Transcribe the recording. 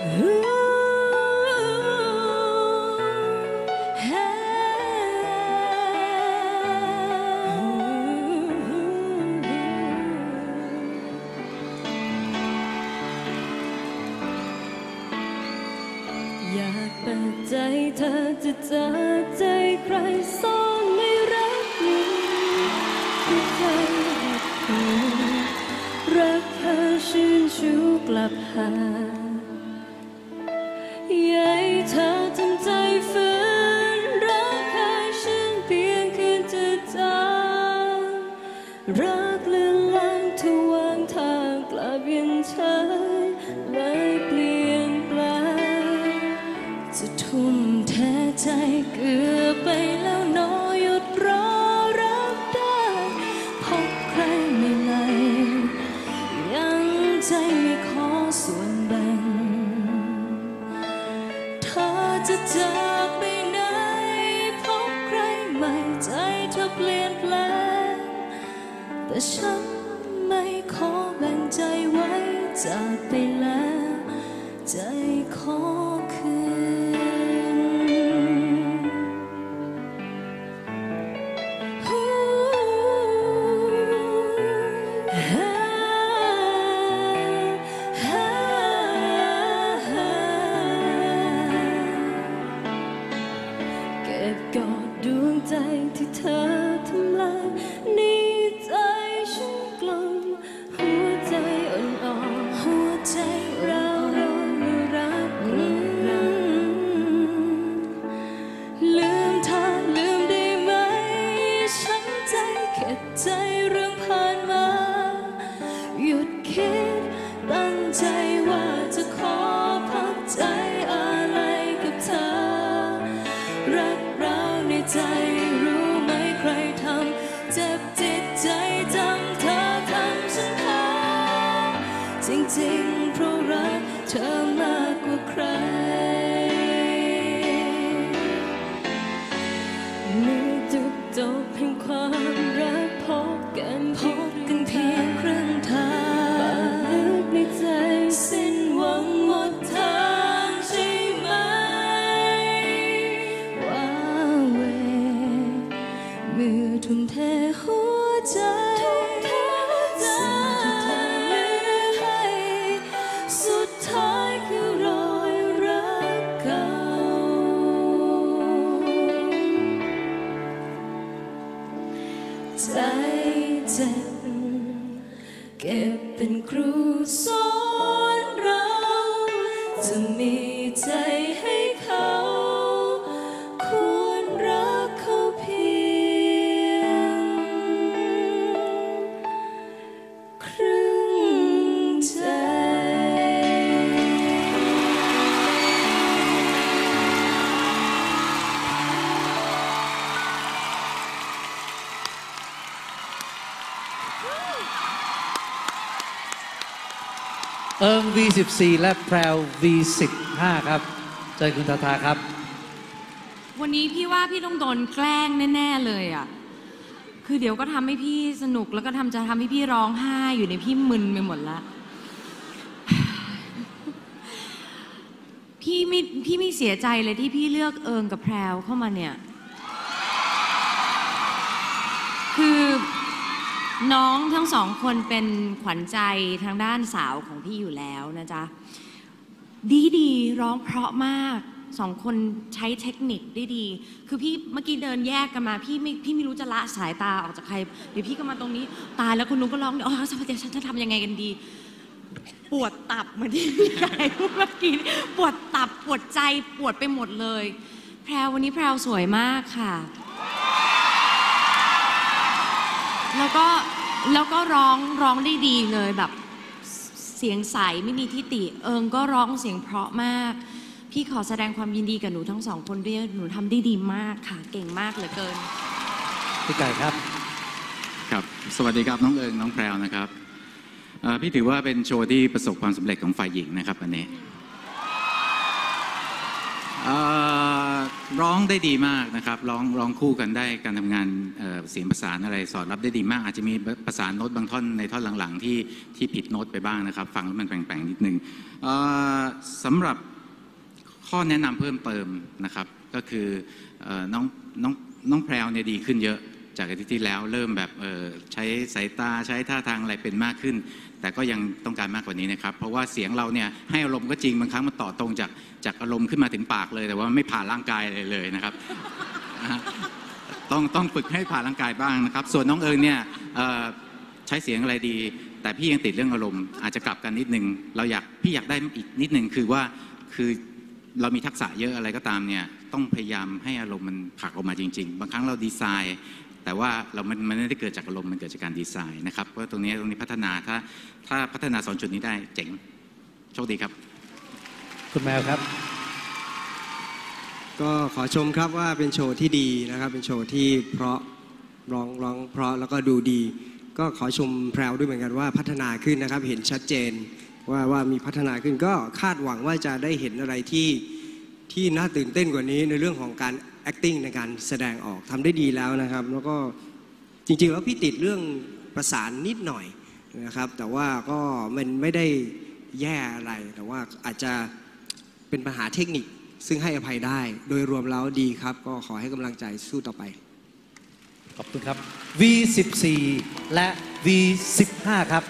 อยากเปิดใจเธอจะเจอใจใครซนในรักนี้ที่รักเธอชื่นชูกลับหา รักเลือนลางทวางทางกลับยังเฉยไม่เปลี่ยนแปลงจะทุ่มแท้ใจเกือ ฉันไม่ขอแบ่งใจไว้จากไปแล้ว ใจขอ เเป็นครูสอนเรา จะมีใจให้เขา เอิง V14 และแพรว V15 ครับเจอคุณทาทาครับ วันนี้พี่ว่าพี่ต้องโดนแกล้งแน่ ๆ เลยอะ คือเดี๋ยวก็ทำให้พี่สนุกแล้วก็ทำจะทำให้พี่ร้องไห้อยู่ในพี่มึนไปหมดละ พี่ไม่พี่ไม่เสียใจเลยที่พี่เลือกเอิงกับแพรวเข้ามาเนี่ย คือ น้องทั้งสองคนเป็นขวัญใจทางด้านสาวของพี่อยู่แล้วนะจ๊ะ ดีดีร้องเพราะมากสองคนใช้เทคนิคได้ดี คือพี่เมื่อกี้เดินแยกกันมา พี่ไม่พี่ไม่รู้จะละสายตาออกจากใคร เดี๋ยวพี่ก็มาตรงนี้ ตายแล้วคุณนุ้งก็ร้องอ๋อสวัสดีฉันจะทำยังไงกันดี ปวดตับเหมือนที่พี่ไก่พูดเมื่อกี้ปวดตับปวดใจปวดไปหมดเลย แพรววันนี้แพรวสวยมากค่ะ แล้วก็แล้วก็ร้องร้องได้ดีเลยแบบเสียงใสไม่มีทิฏฐิเอิงก็ร้องเสียงเพราะมาก พี่ขอแสดงความยินดีกับหนูทั้งสองคนด้วยหนูทำได้ดีมากค่ะ เก่งมากเหลือเกิน พี่ไก่ครับ ครับ สวัสดีครับน้องเอิงน้องแพรวนะครับเอ่อพี่ถือว่าเป็นโชว์ที่ประสบความสำเร็จของฝ่ายหญิงนะครับอันนี้ ร้องได้ดีมากนะครับร้องร้องคู่กันได้การทำงานเเสียงประสานอะไรสอดรับได้ดีมาก อาจจะมีประสานโน้ตบางท่อนในท่อนหลังๆที่ที่ผิดโน้ตไปบ้างนะครับ ฟังแล้วมันแปลงๆนิดนึงเอ่อสำหรับข้อแนะนำเพิ่มเติมนะครับ ก็คืออน้องน้องน้องแพรวเนี่ยดีขึ้นเยอะจากอาทิตย์ที่แล้วเริ่มแบบใช้สายตาใช้ท่าทางอะไรเป็นมากขึ้น แต่ก็ยังต้องการมากกว่านี้นะครับ เพราะว่าเสียงเราเนี่ยให้อารมณ์ก็จริงบางครั้งมันต่อตรงจากจากอารมณ์ขึ้นมาถึงปากเลย แต่ว่าไม่ผ่านร่างกายเลยเลยนะครับ ต้องต้องฝึกให้ผ่านร่างกายบ้างนะครับ ส่วนน้องเอิญเนี่ยใช้เสียงอะไรดี แต่พี่ยังติดเรื่องอารมณ์อาจจะกลับกันนิดนึงเราอยากพี่อยากได้อีกนิดนึงคือว่าคือเรามีทักษะเยอะอะไรก็ตามเนี่ยต้องพยายามให้อารมณ์มันผลักออกมาจริง ๆ บางครั้งเราดีไซน์ แต่ว่าเรามันมันไม่ได้เกิดจากอารมณ์มันเกิดจากการดีไซน์นะครับเพราะตรงนี้ตรงนี้พัฒนาถ้าถ้าพัฒนาสองจุดนี้ได้เจ๋งโชคดีครับ คุณแมวครับ ก็ขอชมครับว่าเป็นโชว์ที่ดีนะครับ เป็นโชว์ที่เพราะร้องร้องเพราะแล้วก็ดูดี ก็ขอชมแพรวด้วยเหมือนกันว่าพัฒนาขึ้นนะครับเห็นชัดเจนว่าว่ามีพัฒนาขึ้นก็คาดหวังว่าจะได้เห็นอะไรที่ที่น่าตื่นเต้นกว่านี้ในเรื่องของการ acting ในการแสดงออกทำได้ดีแล้วนะครับ แล้วก็จริงๆแล้วพี่ติดเรื่องประสานนิดหน่อยนะครับ แต่ว่าก็มันไม่ได้แย่อะไร แต่ว่าอาจจะเป็นปัญหาเทคนิคซึ่งให้อภัยได้ โดยรวมแล้วดีครับ ก็ขอให้กำลังใจสู้ต่อไป ขอบคุณครับ V14 และ V15 ครับ